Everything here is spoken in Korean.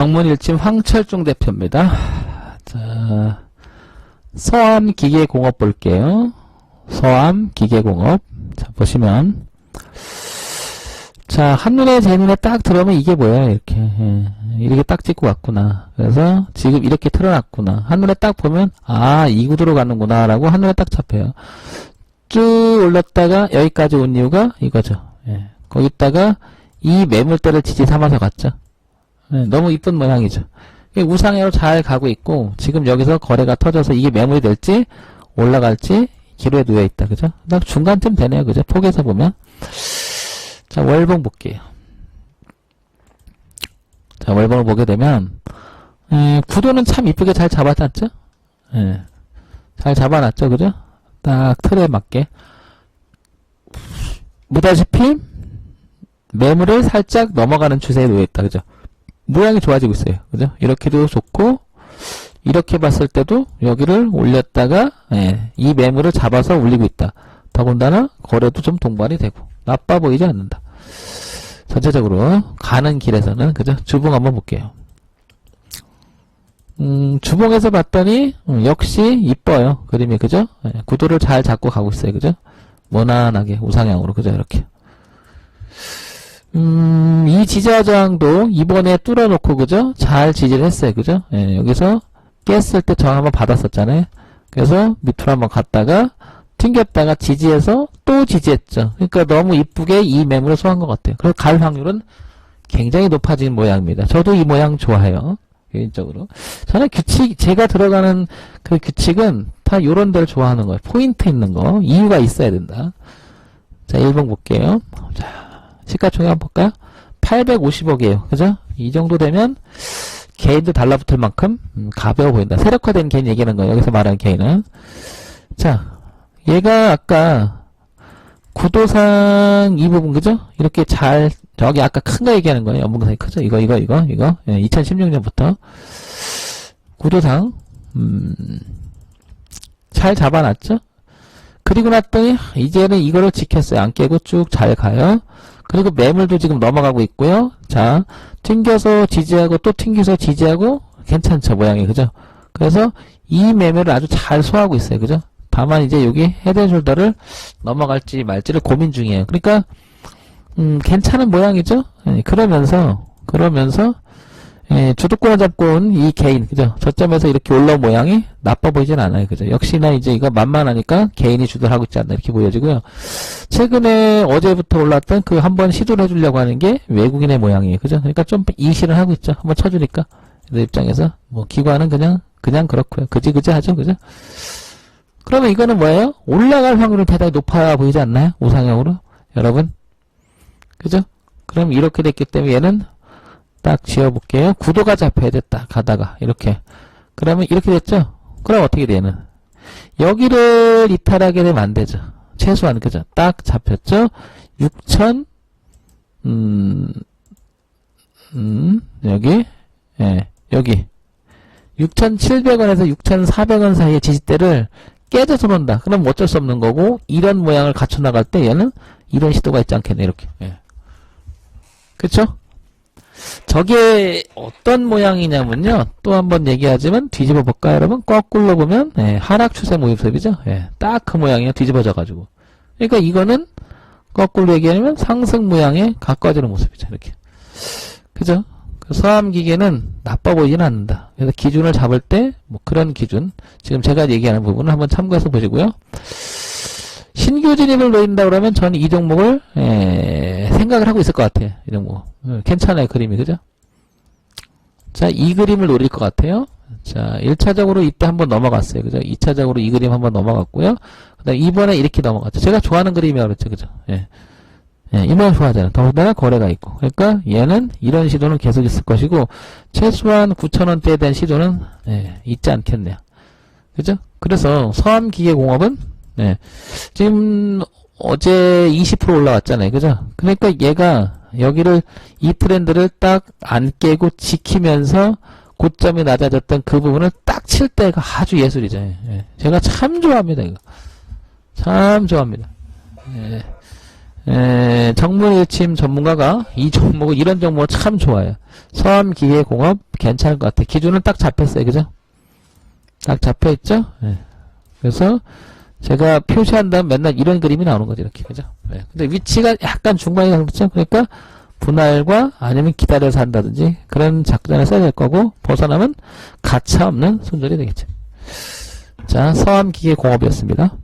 영문일침 황철중 대표입니다. 자, 서암 기계공업 볼게요. 서암 기계공업. 자, 보시면. 자, 한눈에 제 눈에 딱 들어오면 이게 뭐야, 이렇게. 예, 이렇게 딱 찍고 왔구나. 그래서 지금 이렇게 틀어놨구나. 한눈에 딱 보면, 아, 이 구도로 가는구나, 라고 한눈에 딱 잡혀요. 쭉 올렸다가 여기까지 온 이유가 이거죠. 예, 거기다가 이 매물대를 지지 삼아서 갔죠. 네, 너무 이쁜 모양이죠. 우상향으로 잘 가고 있고 지금 여기서 거래가 터져서 이게 매물이 될지 올라갈지 기로에 놓여 있다. 그죠? 딱 중간쯤 되네요. 그죠? 폭에서 보면. 자, 월봉 볼게요. 자, 월봉을 보게 되면 에, 구도는 참 이쁘게 잘 잡아놨죠? 예. 잘 잡아놨죠. 그죠? 딱 틀에 맞게. 보다시피 매물을 살짝 넘어가는 추세에 놓여 있다. 그죠? 모양이 좋아지고 있어요. 그죠? 이렇게도 좋고, 이렇게 봤을 때도 여기를 올렸다가, 예, 이 매물을 잡아서 올리고 있다. 더군다나, 거래도 좀 동반이 되고, 나빠 보이지 않는다. 전체적으로, 가는 길에서는, 그죠? 주봉 한번 볼게요. 음, 주봉에서 봤더니, 음, 역시 이뻐요. 그림이, 그죠? 예, 구도를 잘 잡고 가고 있어요. 그죠? 무난하게, 우상향으로, 그죠? 이렇게. 음, 이 지지와 저항도 이번에 뚫어놓고, 그죠? 잘 지지를 했어요. 그죠? 예, 여기서 깼을 때 저항 한번 받았었잖아요. 그래서 밑으로 한번 갔다가, 튕겼다가 지지해서 또 지지했죠. 그러니까 너무 이쁘게 이 매물을 소화한 것 같아요. 그래서 갈 확률은 굉장히 높아진 모양입니다. 저도 이 모양 좋아해요. 개인적으로. 저는 규칙, 제가 들어가는 그 규칙은 다 요런 데를 좋아하는 거예요. 포인트 있는 거. 이유가 있어야 된다. 자, 1번 볼게요. 자, 시가총액 한번 볼까요? 850억이에요. 그죠? 이 정도 되면 개인도 달라붙을 만큼 음, 가벼워 보인다. 세력화된 개인 얘기하는 거예요. 여기서 말하는 개인은. 자, 얘가 아까 구도상 이 부분 그죠? 이렇게 잘 저기 아까 큰 거 얘기하는 거예요. 연봉상이 크죠? 이거 이거 이거 이거 예, 2016년부터 구도상 음, 잘 잡아놨죠? 그리고 났더니 이제는 이거를 지켰어요. 안 깨고 쭉 잘 가요. 그리고 매물도 지금 넘어가고 있고요. 자, 튕겨서 지지하고 또 튕겨서 지지하고 괜찮죠 모양이 그죠? 그래서 이 매매를 아주 잘 소화하고 있어요. 그죠? 다만 이제 여기 헤드앤숄더를 넘어갈지 말지를 고민 중이에요. 그러니까 음, 괜찮은 모양이죠? 예, 그러면서 그러면서 예, 주도권을 잡고 온 이 개인, 그죠? 저점에서 이렇게 올라온 모양이 나빠 보이진 않아요. 그죠? 역시나 이제 이거 만만하니까 개인이 주도를 하고 있지 않나 이렇게 보여지고요. 최근에 어제부터 올랐던 그 한 번 시도를 해주려고 하는 게 외국인의 모양이에요. 그죠? 그러니까 좀 이실을 하고 있죠. 한번 쳐주니까. 내 입장에서. 뭐, 기관은 그냥, 그냥 그렇고요. 그지, 그지 하죠. 그죠? 그러면 이거는 뭐예요? 올라갈 확률은 대단히 높아 보이지 않나요? 우상향으로? 여러분? 그죠? 그럼 이렇게 됐기 때문에 얘는 딱 지어볼게요. 구도가 잡혀야 됐다. 가다가 이렇게. 그러면 이렇게 됐죠? 그럼 어떻게 되는? 여기를 이탈하게 되면 안 되죠. 최소한 그죠? 딱 잡혔죠? 6천 음, 음, 여기, 예, 여기. 6,700원에서 6,400원 사이의 지지대를 깨져서 논다. 그럼 어쩔 수 없는 거고, 이런 모양을 갖춰 나갈 때 얘는 이런 시도가 있지 않겠네, 이렇게. 예. 그쵸? 저게 어떤 모양이냐면요. 또 한번 얘기하지만 뒤집어 볼까요, 여러분? 거꾸로 보면 예, 하락 추세 모습이죠. 예, 딱 그 모양이에요. 뒤집어져 가지고. 그러니까 이거는 거꾸로 얘기하면 상승 모양에 가까워지는 모습이죠. 이렇게. 그죠? 그 서암 기계는 나빠 보이진 않는다. 그래서 기준을 잡을 때 뭐 그런 기준 지금 제가 얘기하는 부분을 한번 참고해서 보시고요. 신규 진입을 노린다 그러면 저는 이 종목을 에, 생각을 하고 있을 것 같아요. 이 종목 어, 괜찮아요 그림이 그죠? 자 이 그림을 노릴 것 같아요. 자 1차적으로 이때 한번 넘어갔어요 그죠? 2차적으로 이 그림 한번 넘어갔고요. 그 다음 이번에 이렇게 넘어갔죠. 제가 좋아하는 그림이라고 그랬죠 그죠? 예. 예, 이만 좋아하잖아요. 더군다나 거래가 있고. 그러니까 얘는 이런 시도는 계속 있을 것이고 최소한 9천원대에 대한 시도는 예, 있지 않겠네요. 그죠? 그래서 서암기계공업은 네. 지금 어제 20% 올라왔잖아요. 그죠? 그러니까 얘가 여기를 이 트렌드를 딱 안 깨고 지키면서 고점이 낮아졌던 그 부분을 딱 칠 때가 아주 예술이죠. 예. 제가 참 좋아합니다. 이거. 참 좋아합니다. 예. 에, 정문일침 전문가가 이 종목, 이런 종목 참 좋아요. 서암기계공업 괜찮을 것 같아. 기준은 딱 잡혔어요. 그죠? 딱 잡혀있죠? 예. 그래서 제가 표시한 다음 맨날 이런 그림이 나오는 거죠. 이렇게. 그죠? 예. 근데 위치가 약간 중간에 거죠? 그러니까 분할과 아니면 기다려서 한다든지 그런 작전을 써야 될 거고 벗어나면 가차 없는 손절이 되겠죠. 자, 서암기계공업이었습니다.